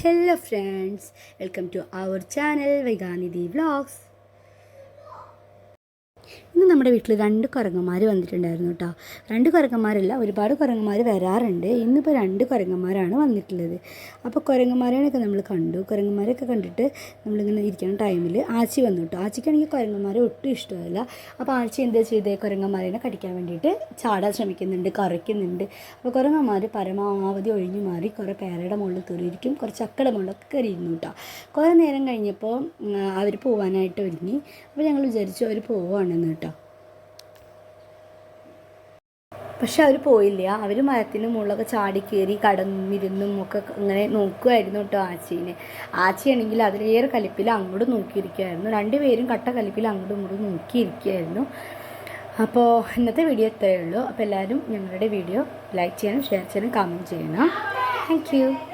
hello friends welcome to our channel Vaiganidhi vlogs ഇന്ന് നമ്മുടെ വീട്ടിൽ രണ്ട് കുരങ്ങന്മാർ വന്നിട്ടുണ്ടായിരുന്നു കേട്ടോ രണ്ട് കുരങ്ങന്മാരല്ല ഒരുപാട് കുരങ്ങന്മാർ വരാറുണ്ട് ഇന്നിപ്പോൾ രണ്ട് കുരങ്ങന്മാരാണ് വന്നിട്ടുള്ളത് അപ്പോൾ കുരങ്ങന്മാരെയൊക്കെ നമ്മൾ കണ്ടു കുരങ്ങന്മാരെയൊക്കെ കണ്ടിട്ട് നമ്മളിങ്ങനെ ഇരിക്കുന്ന ടൈമിൽ ആച്ചി വന്നു കേട്ടോ ആച്ചിക്കാണെങ്കിൽ കുരങ്ങന്മാരെ ഒട്ടും ഇഷ്ടമല്ല അപ്പോൾ ആച്ചി എന്താ ചെയ്തേ കുരങ്ങന്മാരെ കടിക്കാൻ വേണ്ടിയിട്ട് ചാടാൻ ശ്രമിക്കുന്നുണ്ട് കറിക്കുന്നുണ്ട് അപ്പോൾ കുരങ്ങന്മാർ പരമാവധി ഒഴിഞ്ഞു മാറി കുറേ പേരയുടെ മുകളിൽ കയറിയിരിക്കും കുറച്ച് അക്കടെ മുകളിലൊക്കെ കയറിയിരുന്നു കേട്ടോ കുറേ നേരം കഴിഞ്ഞപ്പോൾ അവർ പോകാനായിട്ട് ഒരുങ്ങി അപ്പോൾ ഞങ്ങൾ വിചാരിച്ചു അവർ പോവുകയാണെന്ന് കേട്ടോ പക്ഷെ അവർ പോയില്ല അവർ മരത്തിൻ്റെ മുകളിലൊക്കെ ചാടിക്കയറി കടന്നിരുന്നും ഒക്കെ ഇങ്ങനെ നോക്കുമായിരുന്നു കേട്ടോ ആച്ചീനെ ആച്ചയാണെങ്കിൽ അതിലേറെ കലിപ്പിൽ അങ്ങോട്ട് നോക്കിയിരിക്കുമായിരുന്നു രണ്ടുപേരും കട്ട കലിപ്പിൽ അങ്ങോട്ടും ഇങ്ങോട്ടും നോക്കിയിരിക്കുമായിരുന്നു അപ്പോൾ ഇന്നത്തെ വീഡിയോ ഇത്രയേ ഉള്ളൂ അപ്പോൾ എല്ലാവരും ഞങ്ങളുടെ വീഡിയോ ലൈക്ക് ചെയ്യണം ഷെയർ ചെയ്യണം കമൻറ്റ് ചെയ്യണം താങ്ക്